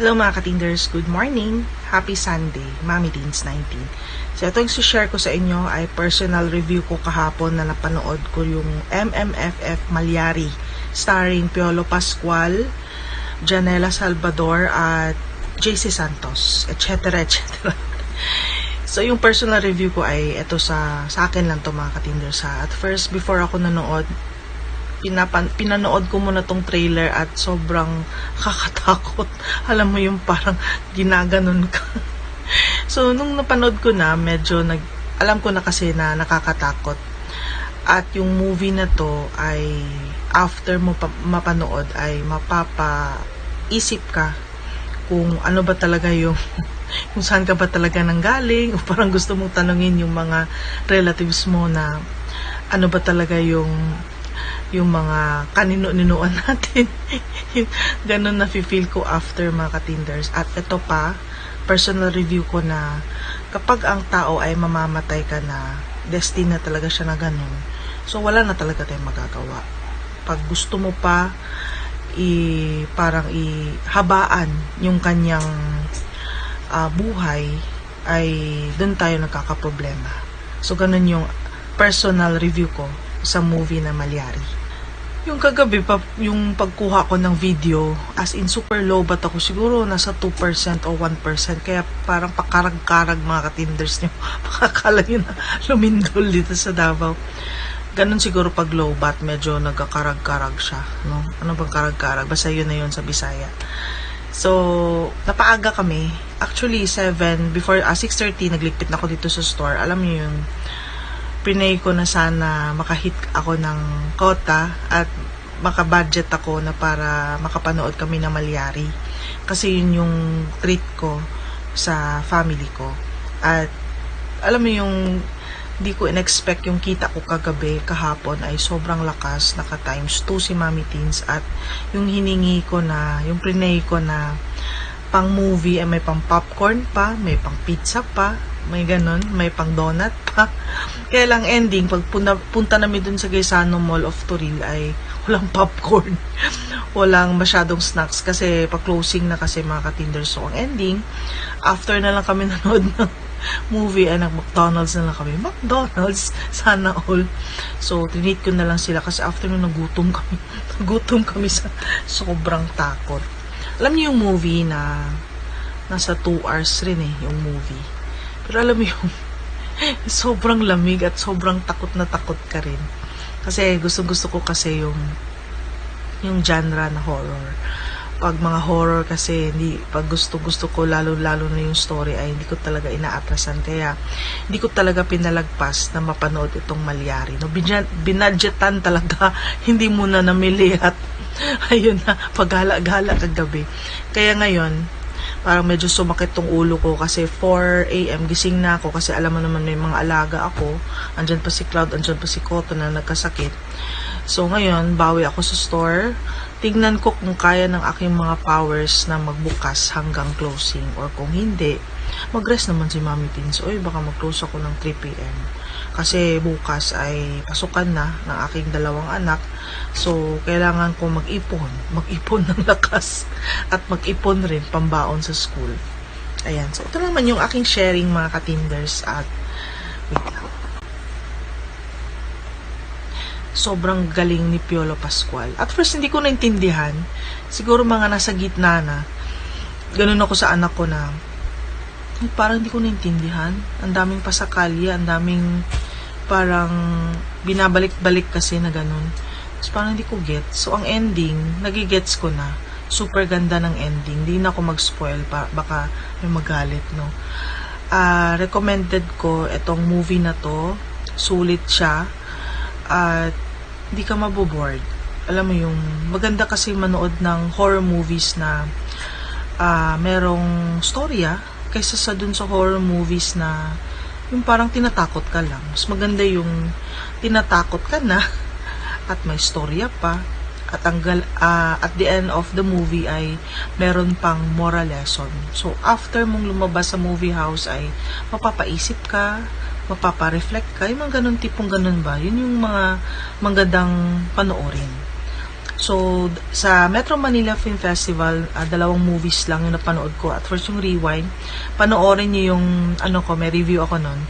Hello mga katinders, good morning. Happy Sunday, Mami Teens 19. So ito yung share ko sa inyo ay personal review ko kahapon na napanood ko yung MMFF Malyari starring Piolo Pascual, Janela Salvador at JC Santos, etc. etc. so yung personal review ko ay ito sa sa akin lang to mga katinders ha. At first before ako nanood, pinapan, pinanood ko muna tong trailer at sobrang kakatakot. Alam mo yung parang ginaganon ka. so, nung napanood ko na, medyo nag, alam ko na kasi na nakakatakot. At yung movie na to ay after mo pa, mapanood ay mapapaisip ka kung ano ba talaga yung kung saan ka ba talaga nanggaling o parang gusto mong tanungin yung mga relatives mo na ano ba talaga yung yung mga kanino-ninuan natin. Ganon na feel ko after mga katinders. At ito pa, personal review ko na kapag ang tao ay mamamatay ka na, destiny na talaga siya na ganon. So, wala na talaga tayong magagawa. Pag gusto mo pa, i, parang ihabaan yung kanyang ah, buhay, ay doon tayo nagkakaproblema. So, ganun yung personal review ko sa movie na Malyari. Yung kagabi, pa, yung pagkuha ko ng video, as in super low bat ako, siguro nasa 2% o 1%, kaya parang pakarag-karag mga katinders nyo. Pakakala nyo na lumindol dito sa Davao. Ganon siguro pag low bat, medyo nagkakarag-karag siya. No? Ano bang karag-karag? Basta yun na yun sa Bisaya. So, napaaga kami. Actually, 7, before, ah, 6.30, nagligpit na ako dito sa store. Alam niyo yun, prinay ko na sana makahit ako ng kota at makabudget ako na para makapanood kami na Malyari. Kasi yun yung treat ko sa family ko. At alam mo yung di ko in-expect yung kita ko kagabi, kahapon ay sobrang lakas, naka times 2 si Mami Teens at yung hiningi ko na, yung prinay ko na pang movie ay may pang popcorn pa, may pang pizza pa, may ganun, may pang donut pa. Kaya lang ending, pag punta, punta namin dun sa Gaisano Mall of Toril ay walang popcorn. walang masyadong snacks kasi pag-closing na kasi mga katinders. So, ang ending, after na lang kami nanood ng movie ay nag-McDonald's na lang kami. McDonald's, sana all. So, tinit ko na lang sila kasi after nung nagutom kami. nagutom kami sa sobrang takot. Alam niyo yung movie na nasa 2 hours rin eh, yung movie. Pero alam mo yung sobrang lamig at sobrang takot na takot ka rin. Kasi gusto gusto ko kasi yung yung genre na horror. Pag mga horror kasi hindi pag gusto gusto ko lalo lalo na yung story ay hindi ko talaga inaatrasan kaya hindi ko talaga pinalagpas na mapanood itong Malyari. No Binad- binadgetan talaga hindi muna namili at ayun na paggala-gala kagabi. Kaya ngayon parang medyo sumakit tong ulo ko kasi 4 a.m. gising na ako kasi alam mo naman may mga alaga ako. Andyan pa si Cloud, andyan pa si Koto na nagkasakit. So ngayon, bawi ako sa store. Tignan ko kung kaya ng aking mga powers na magbukas hanggang closing or kung hindi, mag-rest naman si Mami Teens. Oy, baka mag-close ako ng 3 p.m. Kasi bukas ay pasukan na ng aking dalawang anak. So, kailangan ko mag-ipon. Mag-ipon ng lakas. At mag-ipon rin pambaon sa school. Ayan. So, ito naman yung aking sharing mga katinders. At, wait lang. Sobrang galing ni Piolo Pascual. At first, hindi ko naintindihan. Siguro mga nasa gitna na. Ganun ako sa anak ko na, parang hindi ko naintindihan. Ang daming pasakalya, ang daming parang binabalik-balik kasi na ganun. So, parang hindi ko get. So, ang ending, nagigets ko na. Super ganda ng ending. Hindi na ako mag-spoil. Pa, baka may magalit, no? Ah, recommended ko itong movie na to. Sulit siya. At hindi ka maboboard. Alam mo yung maganda kasi manood ng horror movies na ah merong storya kaysa sa dun sa horror movies na yung parang tinatakot ka lang. Mas maganda yung tinatakot ka na at may storya pa at ang ah, at the end of the movie ay meron pang moral lesson. So after mong lumabas sa movie house ay mapapaisip ka, mapapa-reflect ka, yung mga ganun tipong ganun ba? Yun yung mga magandang panoorin. So, sa Metro Manila Film Festival, ah, dalawang movies lang yung napanood ko. At first yung Rewind, panoorin niyo yung, ano ko, may review ako nun.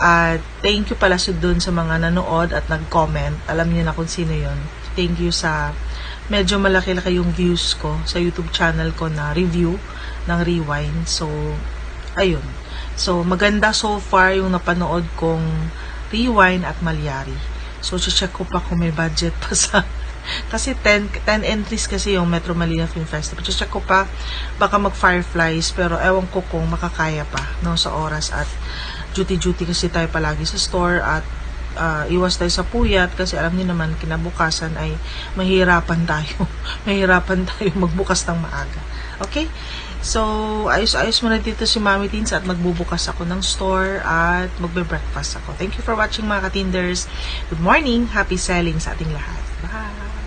At thank you pala sa dun sa mga nanood at nag-comment. Alam niyo na kung sino yon. Thank you sa medyo malaki-laki yung views ko sa YouTube channel ko na review ng Rewind. So, ayun. So, maganda so far yung napanood kong Rewind at Malyari. So, check ko pa kung may budget pa sa... kasi 10, 10 entries kasi yung Metro Manila Film Festival. Check ko pa, baka mag-Fireflies, pero ewan ko kung makakaya pa no, sa oras at duty-duty kasi tayo palagi sa store at ah, iwas tayo sa puyat kasi alam niyo naman kinabukasan ay mahirapan tayo. mahirapan tayo magbukas ng maaga. Okay? So, ayos-ayos muna dito si Mami Teens at magbubukas ako ng store at magbe-breakfast ako. Thank you for watching mga katinders. Good morning. Happy selling sa ating lahat. Bye!